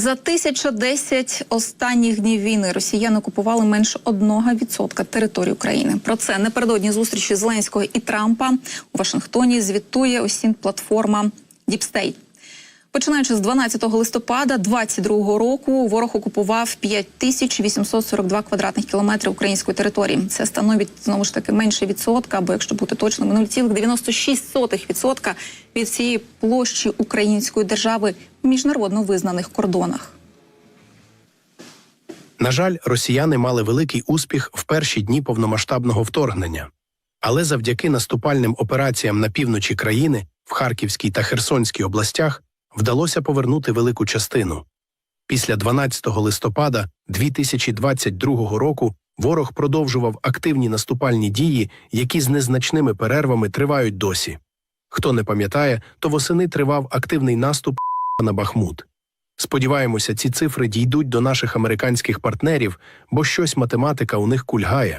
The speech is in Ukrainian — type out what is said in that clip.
За 1010 останніх днів війни росіяни окупували менше 1% території України. Про це напередодні зустрічі Зеленського і Трампа у Вашингтоні звітує осінь платформа Діпстейт. Починаючи з 12 листопада 2022 року, ворог окупував 5842 квадратних кілометри української території. Це становить знову ж таки менше відсотка, або якщо бути точним, 0,96% від всієї площі української держави в міжнародно визнаних кордонах. На жаль, росіяни мали великий успіх в перші дні повномасштабного вторгнення. Але завдяки наступальним операціям на півночі країни в Харківській та Херсонській областях вдалося повернути велику частину. Після 12 листопада 2022 року ворог продовжував активні наступальні дії, які з незначними перервами тривають досі. Хто не пам'ятає, то восени тривав активний наступ на Бахмут. Сподіваємося, ці цифри дійдуть до наших американських партнерів, бо щось математика у них кульгає.